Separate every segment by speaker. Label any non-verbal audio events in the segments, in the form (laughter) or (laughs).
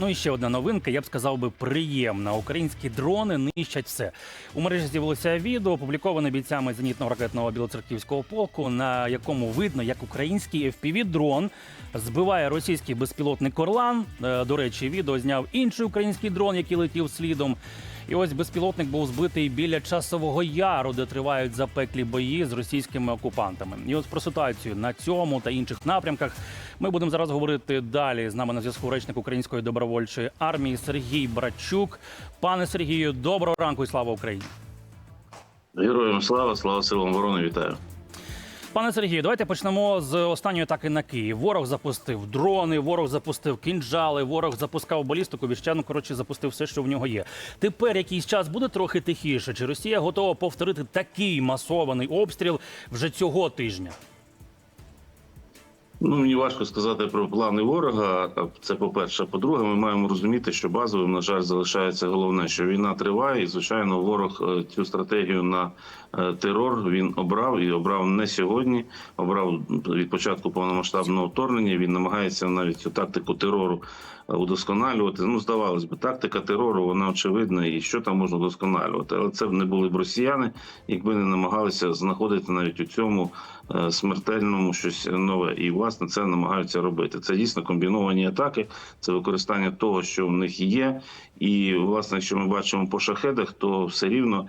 Speaker 1: Ну і ще одна новинка, я б сказав би, приємна. Українські дрони нищать все. У мережі з'явилося відео, опубліковане бійцями зенітно-ракетного білоцерківського полку, на якому видно, як український FPV-дрон збиває російський безпілотний Орлан. Е, До речі, відео зняв інший український дрон, який летів слідом. І ось безпілотник був збитий біля часового яру, де тривають запеклі бої з російськими окупантами. І ось про ситуацію на цьому та інших напрямках ми будемо зараз говорити далі. З нами на зв'язку речник Української добровольчої армії Сергій Брачук. Пане Сергію, доброго ранку і слава Україні.
Speaker 2: Героям слава, слава силам оборони, вітаю.
Speaker 1: Пане Сергію, давайте почнемо з останньої атаки на Київ. Ворог запустив дрони, ворог запустив кінжали, ворог запускав балістику. Віщану коротше запустив все, що в нього є. Тепер якийсь час буде трохи тихіше. Чи Росія готова повторити такий масований обстріл вже цього тижня?
Speaker 2: Ну мені важко сказати про плани ворога. Це по-перше. По-друге, ми маємо розуміти, що базовим, на жаль, залишається головне, що війна триває, і звичайно, ворог е, цю стратегію на е, терор він обрав і обрав не сьогодні. Обрав від початку повномасштабного вторгнення. Він намагається навіть цю тактику терору е, удосконалювати. Ну, здавалось би, тактика терору вона очевидна, і що там можна удосконалювати. Але це б не були б росіяни, якби не намагалися знаходити навіть у цьому смертельному щось нове. І власне це намагаються робити. Це дійсно комбіновані атаки, це використання того, що в них є. І власне, якщо ми бачимо по шахедах, то все рівно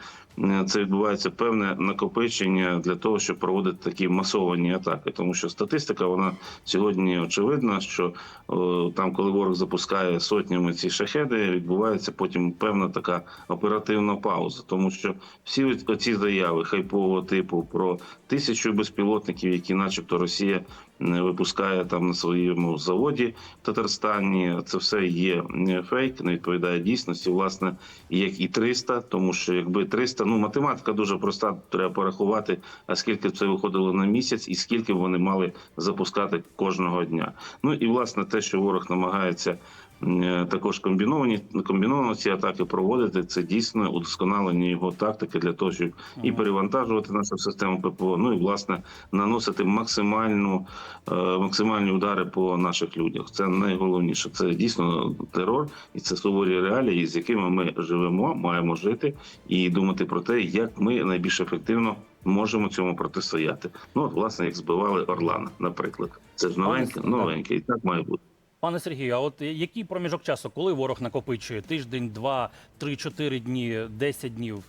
Speaker 2: це відбувається певне накопичення для того, щоб проводити такі масовані атаки. Тому що статистика вона сьогодні очевидна, що о, там, коли ворог запускає сотнями ці шахеди, відбувається потім певна така оперативна пауза, тому що всі оці заяви хайпового типу про тисячу безпілотників, які, начебто, Росія не випускає там на своєму заводі в Татарстані. Це все є е, фейк, не відповідає дійсності. Власне, як і 300, тому що якби 300, ну математика дуже проста. Треба порахувати, а скільки це виходило на місяць, і скільки вони мали запускати кожного дня. Ну і власне те, що ворог намагається. е, Також комбіновані комбіновано ці атаки проводити. Це дійсно удосконалення його тактики для того, щоб і перевантажувати нашу систему ППО. Ну і власне наносити максимальну е, максимальні удари по наших людях. Це найголовніше. Це дійсно терор, і це суворі реалії, з якими ми живемо, маємо жити і думати про те, як ми найбільш ефективно можемо цьому протистояти. Ну от власне, як збивали Орлана, наприклад, це ж новеньке, новеньке, і так має бути.
Speaker 1: Пане Сергію, а от який проміжок часу, коли ворог накопичує тиждень, два, три, чотири дні, десять днів?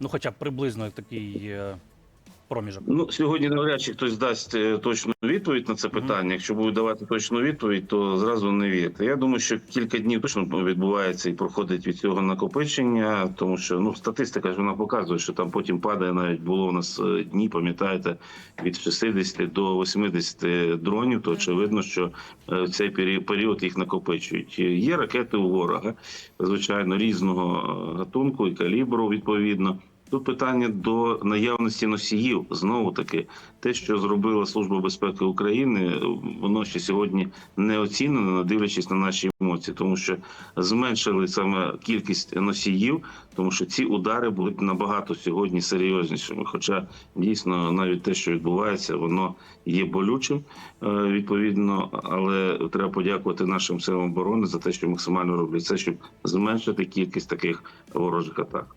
Speaker 1: Ну, хоча б приблизно такий е, проміжок.
Speaker 2: Ну сьогодні навряд чи хтось дасть е, точну відповідь на це питання. Якщо будуть давати точну відповідь, то зразу не вірте. Я думаю, що кілька днів точно відбувається і проходить від цього накопичення, тому що ну статистика ж вона показує, що там потім падає. Навіть було у нас е, дні, пам'ятаєте, від 60 до 80 дронів. То очевидно, що е, в цей пері- період їх накопичують. Є ракети у ворога, звичайно, різного гатунку і калібру відповідно. Тут питання до наявності носіїв. Знову таки, те, що зробила Служба безпеки України, воно ще сьогодні не оцінено, не дивлячись на наші емоції, тому що зменшили саме кількість носіїв, тому що ці удари будуть набагато сьогодні серйознішими. Хоча дійсно навіть те, що відбувається, воно є болючим е, відповідно, але треба подякувати нашим силам оборони за те, що максимально роблять це, щоб зменшити кількість таких ворожих атак.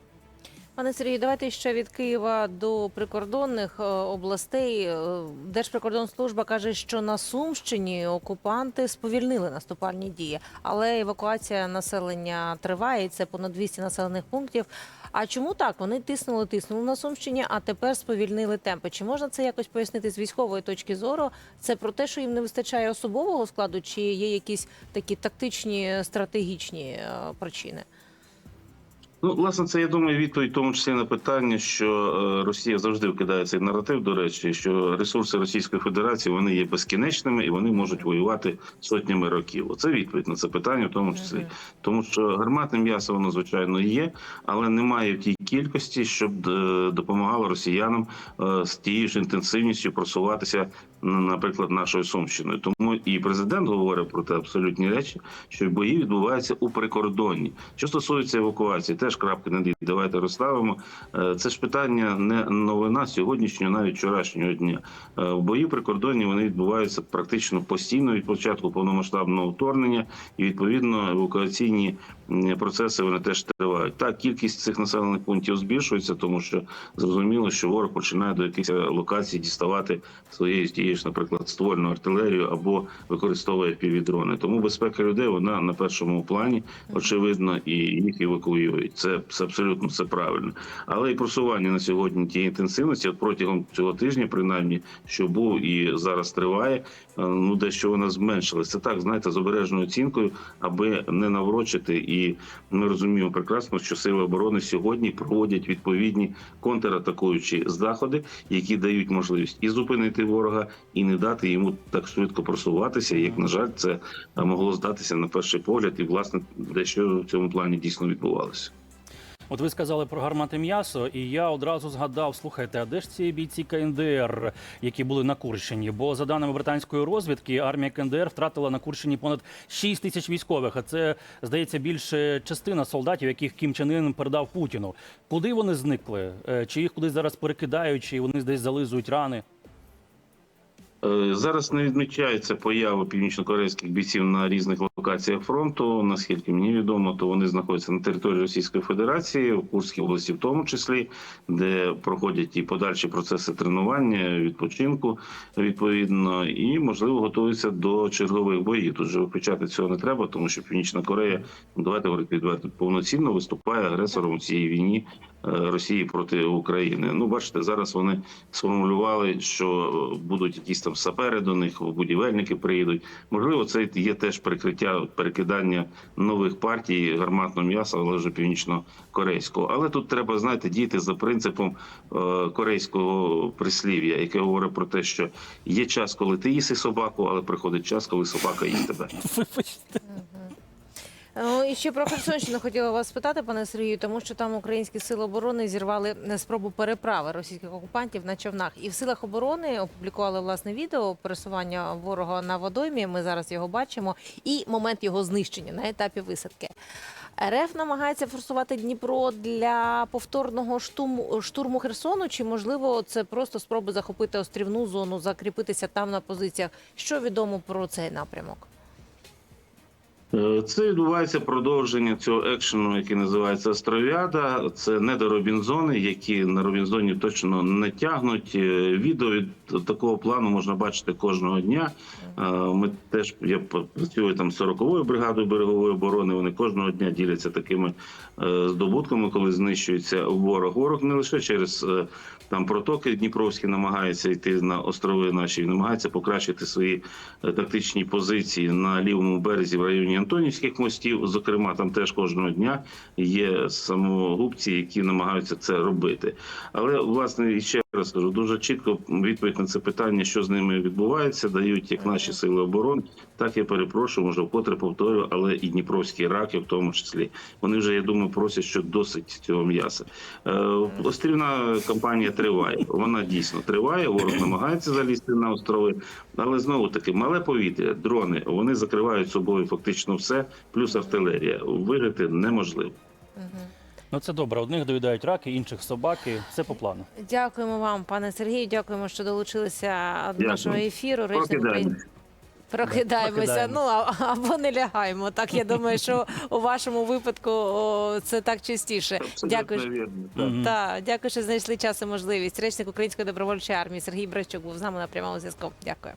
Speaker 3: Пане Сергію, давайте ще від Києва до прикордонних е, областей. Е, Держприкордонслужба каже, що на Сумщині окупанти сповільнили наступальні дії, але евакуація населення триває. Це понад 200 населених пунктів. А чому так? Вони тиснули, тиснули на Сумщині, а тепер сповільнили темпи. Чи можна це якось пояснити з військової точки зору? Це про те, що їм не вистачає особового складу, чи є якісь такі тактичні стратегічні е, причини?
Speaker 2: Ну, власне, це я думаю, відповідь в тому числі на питання, що е, Росія завжди вкидає цей наратив. До речі, що ресурси Російської Федерації вони є безкінечними і вони можуть воювати сотнями років. Оце відповідь на це питання, в тому числі, тому що гарматне м'ясо воно звичайно є, але немає в тій кількості, щоб е, допомагало росіянам е, з тією ж інтенсивністю просуватися, наприклад, нашою сумщиною. Тому і президент говорить про те абсолютні речі, що бої відбуваються у прикордонні. Що стосується евакуації, теж теж крапки не дві. Давайте розставимо. Е, Це ж питання не новина сьогоднішнього, навіть вчорашнього дня. Е, Бої прикордонні вони відбуваються практично постійно від початку повномасштабного вторгнення, і відповідно евакуаційні процеси вони теж тривають. Так, кількість цих населених пунктів збільшується, тому що зрозуміло, що ворог починає до якихось локацій діставати своєю тією ж, наприклад, ствольну артилерію або використовує півдрони. Тому безпека людей вона на першому плані, очевидно, і їх евакуюють. Це, це абсолютно все правильно. Але і просування на сьогодні тієї інтенсивності, от протягом цього тижня, принаймні, що був і зараз триває, е, ну дещо вона зменшилася. Так, знаєте, з обережною оцінкою, аби не наврочити. І ми розуміємо прекрасно, що сили оборони сьогодні проводять відповідні контратакуючі заходи, які дають можливість і зупинити ворога, і не дати йому так швидко просуватися, як на жаль, це могло здатися на перший погляд, і власне дещо в цьому плані дійсно відбувалося.
Speaker 1: От ви сказали про гармати м'ясо, і я одразу згадав: слухайте, а де ж ці бійці КНДР, які були на Курщині? Бо за даними британської розвідки, армія КНДР втратила на Курщині понад 6 тисяч військових. А це здається більше частина солдатів, яких Кім Чен Ін передав Путіну. Куди вони зникли? Е, Чи їх кудись зараз перекидають, чи вони десь зализують рани?
Speaker 2: Е, Зараз не відмічається поява північнокорейських бійців на різних локаціях фронту. Наскільки мені відомо, то вони знаходяться на території Російської Федерації, в Курській області, в тому числі, де проходять і подальші процеси тренування, відпочинку відповідно, і можливо готуються до чергових боїв. Тут же виключати цього не треба, тому що Північна Корея, давайте говорити відверто, повноцінно виступає агресором у цій війні Росії проти України. Ну, бачите, зараз вони сформулювали, що будуть якісь там сапери до них, будівельники приїдуть. Можливо, це є теж прикриття перекидання нових партій гарматного м'яса, але вже північно-корейського. Але тут треба знаєте діяти за принципом е, корейського прислів'я, яке говорить про те, що є час, коли ти їси собаку, але приходить час, коли собака їсть тебе. (laughs)
Speaker 1: Вибачте.
Speaker 3: Ну, і ще про Херсонщину хотіла вас спитати, пане Сергію, тому що там українські сили оборони зірвали е, спробу переправи російських окупантів на човнах. І в силах оборони опублікували власне відео пересування ворога на водоймі. Ми зараз його бачимо, і момент його знищення на етапі висадки. РФ намагається форсувати Дніпро для повторного штурму, штурму Херсону. Чи можливо це просто спроби захопити острівну зону, закріпитися там на позиціях? Що відомо про цей напрямок?
Speaker 2: Е, Це відбувається продовження цього екшену, який називається Остров'яда. Це не до Робінзони, які на Робінзоні точно не тягнуть. Е, Відео від такого плану можна бачити кожного дня. Е, Ми теж я працюю там з 40-ю бригадою берегової оборони. Вони кожного дня діляться такими здобутками, коли знищується ворог. Ворог не лише через там протоки Дніпровські намагається йти на острови наші, намагається покращити свої тактичні позиції на лівому березі в районі Антонівських мостів. Зокрема, там теж кожного дня є самогубці, які намагаються це робити. Але власне ще раз кажу, дуже чітко відповідь на це питання, що з ними відбувається, дають як наші сили оборони, так я перепрошую, може вкотре повторю, але і Дніпровські раки, в тому числі, вони вже я думаю просять, що досить цього м'яса. Е, острівна кампанія триває. Вона дійсно триває. Ворог намагається залізти на острови, але знову таки мале повітря, дрони вони закривають собою фактично все, плюс артилерія. Вижити неможливо.
Speaker 1: Ну це добре. Одних доїдають раки, інших собаки. Все по плану.
Speaker 3: Дякуємо вам, пане Сергію. Дякуємо, що долучилися до нашого ефіру. Речник Прокидаємося. Ну або не лягаємо. Так я думаю, що у вашому випадку о, це так частіше.
Speaker 2: Абсолютно
Speaker 3: Дякую.
Speaker 2: вірно. Так.
Speaker 1: Мгм.
Speaker 3: Так, дякую, що знайшли час і можливість. Речник Української добровольчої армії Сергій Брещук був з нами на прямому зв'язку. Дякую.